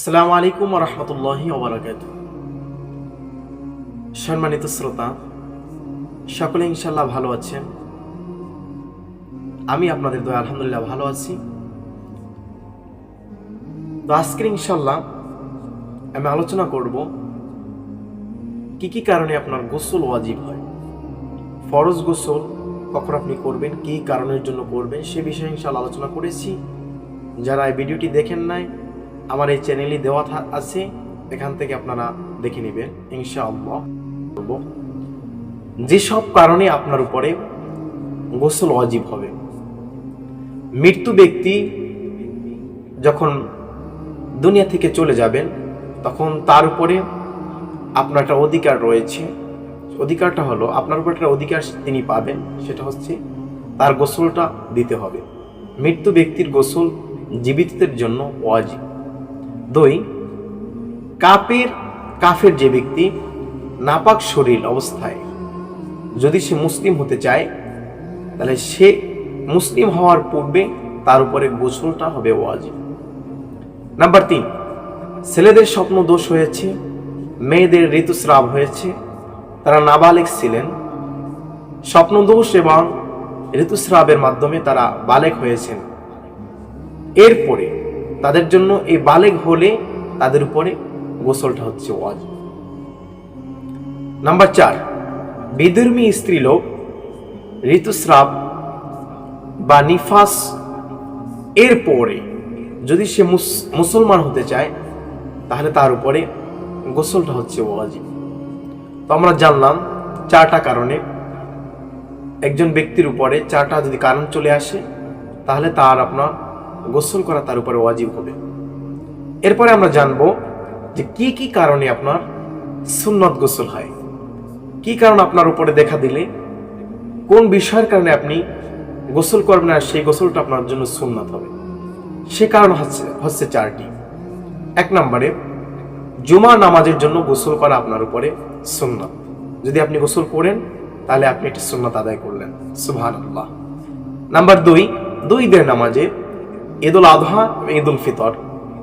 আসসালামু আলাইকুম রহমতুল্লাহি ওবরাকাত সম্মানিত শ্রোতা, সকলে ইনশাল্লাহ ভালো আছেন। আমি আপনাদের দয়া আলহামদুলিল্লাহ ভালো আছি। তো আজকের ইনশাল্লাহ আমি আলোচনা করব কি কি কারণে আপনার গোসল ওয়াজিব হয়। ফরজ গোসল কখন আপনি করবেন, কি কারণের জন্য করবেন, সে বিষয়ে ইনশাল্লাহ আলোচনা করেছি। যারা এই ভিডিওটি দেখেন নাই আমার এই চ্যানেলই দেওয়া আছে, এখান থেকে আপনারা দেখে নেবেন, ইনশাআল্লাহ। যেসব কারণে আপনার উপরে গোসল অজীব হবে। মৃত্যু ব্যক্তি যখন দুনিয়া থেকে চলে যাবেন, তখন তার উপরে আপনার একটা অধিকার রয়েছে। অধিকারটা হলো, আপনার উপর একটা অধিকার তিনি পাবেন, সেটা হচ্ছে তার গোসলটা দিতে হবে। মৃত্যু ব্যক্তির গোসল জীবিতদের জন্য ওয়াজিব। দুই, কাপের, কাফের যে ব্যক্তি নাপাক শরীর অবস্থায় যদি সে মুসলিম হতে চায়, তাহলে সে মুসলিম হওয়ার পূর্বে তার উপরে গোসলটা হবে ওয়াজিব। নাম্বার তিন, ছেলেদের স্বপ্ন দোষ হয়েছে, মেয়েদের ঋতুস্রাব হয়েছে, তারা নাবালেক ছিলেন। স্বপ্ন দোষ এবং ঋতুস্রাবের মাধ্যমে তারা বালেক হয়েছেন। এরপরে তাদের জন্য এই বালেগ হলে তাদের উপরে গোসলটা হচ্ছে ওয়াজ নাম্বার চার বিধর্মী স্ত্রীলোক, ঋতুস্রাব বা নিফাস এর পরে যদি সে মুস- মুসলমান হতে চায়, তাহলে তার উপরে গোসলটা হচ্ছে ওয়াজিব। তো আমরা জানলাম চারটা কারণে। একজন ব্যক্তির উপরে চারটা যদি কারণ চলে আসে, তাহলে তার আপনার গোসল করা তার উপরে ওয়াজিব হবে। এরপরে আমরা জানব যে কি কি কারণে আপনার সুন্নত গোসল হয়। কি কারণ আপনার উপরে দেখা দিলে? কোন বিষয়ের কারণে আপনি গোসল করবেন আর সেই গোসলটা আপনার জন্য সুন্নত হবে? সে কারণ হচ্ছে হচ্ছে চারটি। এক নম্বরে জুমা নামাজের জন্য গোসল করা আপনার উপরে সুন্নত। যদি আপনি গোসল করেন, তাহলে আপনি একটি সুন্নত আদায় করলেন। আল্লাহ নাম্বার দুই দুই ঈদের নামাজে ঈদুল আধহা এবং ঈদুল ফিতর।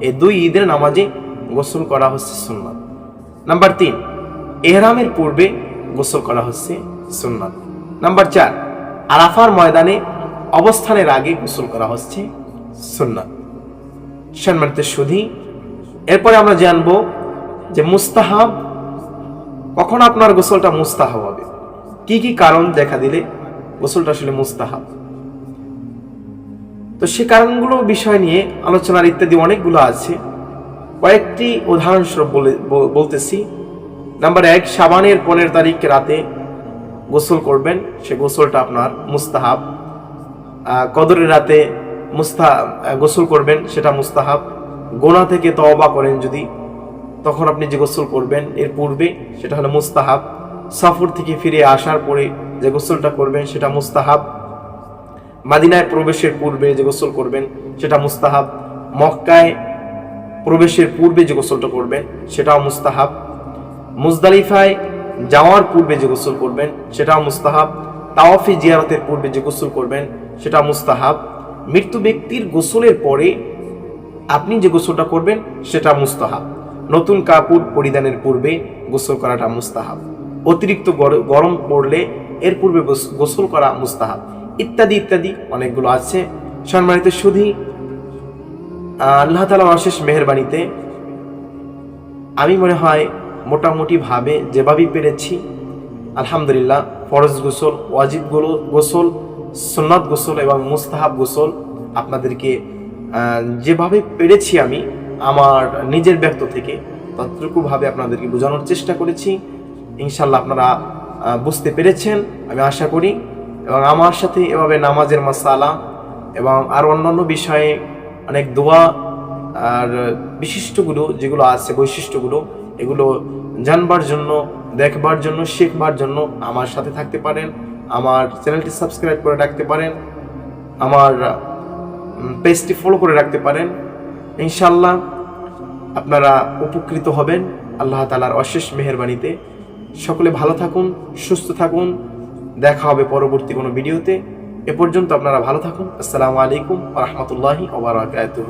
এই দুই ঈদের নামাজে গোসল করা হচ্ছে সুন্নাত। নাম্বার তিন, এহরামের পূর্বে গোসল করা হচ্ছে সুন্নাত। নাম্বার চার, আরাফার ময়দানে অবস্থানের আগে গোসল করা হচ্ছে সুন্নাত। সম্মানিত সুধী, এরপরে আমরা জানব যে মুস্তাহাব, কখন আপনার গোসলটা মুস্তাহাব হবে? কি কি কারণ দেখা দিলে গোসলটা আসলে মুস্তাহাব? তো সে কারণগুলো বিষয় নিয়ে আলোচনার ইত্যাদি অনেকগুলো আছে। কয়েকটি উদাহরণস্বরূপ বলে বলতেছি। নাম্বার এক, সাবানের পনেরো তারিখ রাতে গোসল করবেন। সে গোসলটা আপনার মুস্তাহাব। কদরের রাতে মুস্তা গোসল করবেন, সেটা মুস্তাহাব। গোনা থেকে তওবা করেন যদি, তখন আপনি যে গোসল করবেন, এর পূর্বে সেটা হলো মুস্তাহাব। সফর থেকে ফিরে আসার পরে যে গোসলটা করবেন, সেটা মুস্তাহাব। মাদিনায় প্রবেশের পূর্বে যে গোসল করবেন, সেটা মুস্তাহাব। মক্কায় প্রবেশের পূর্বে যে গোসলটা করবেন, সেটাও মুস্তাহাব। মুজদালিফায় যাওয়ার পূর্বে যে গোসল করবেন, সেটাও মুস্তাহাব। তাওয়াফি জিয়ারতের পূর্বে যে গোসল করবেন, সেটা মুস্তাহাব। মৃত্যু ব্যক্তির গোসলের পরে আপনি যে গোসলটা করবেন, সেটা মুস্তাহাব। নতুন কাপড় পরিধানের পূর্বে গোসল করাটা মুস্তাহাব। অতিরিক্ত গর- গরম পড়লে এর পূর্বে গোস- গোসল করা মুস্তাহাব। ইত্যাদি ইত্যাদি অনেকগুলো আছে। সম্মানিত আহ, আল্লাহ তালা অশেষ মেহরবানিতে আমি মনে হয় মোটামুটি ভাবে যেভাবেই পেরেছি আলহামদুলিল্লাহ ফরজ গোসল ওয়াজিব গোসল সুন্নাত গোসল এবং মুস্তাহাব গোসল আপনাদেরকে যেভাবে পেরেছি আমি আমার নিজের ব্যক্ত থেকে ততটুকুভাবে আপনাদেরকে বোঝানোর চেষ্টা করেছি। ইনশাল্লাহ আপনারা বুঝতে পেরেছেন আমি আশা করি। এবং আমার সাথে এভাবে নামাজের মাসালা এবং আর অন্যান্য বিষয়ে অনেক দোয়া আর বিশিষ্টগুলো যেগুলো আছে, বৈশিষ্ট্যগুলো, এগুলো জানবার জন্য, দেখবার জন্য, শেখবার জন্য আমার সাথে থাকতে পারেন, আমার চ্যানেলটি সাবস্ক্রাইব করে রাখতে পারেন, আমার পেজটি ফলো করে রাখতে পারেন। ইনশাল্লাহ আপনারা উপকৃত হবেন। আল্লাহ তালার অশেষ মেহরবানিতে। সকলে ভালো থাকুন, সুস্থ থাকুন। দেখা হবে পরবর্তী কোনো ভিডিওতে। এ পর্যন্ত আপনারা ভালো থাকুন। আসসালামু আলাইকুম রহমতুল্লাহি ওবরাকাতুহ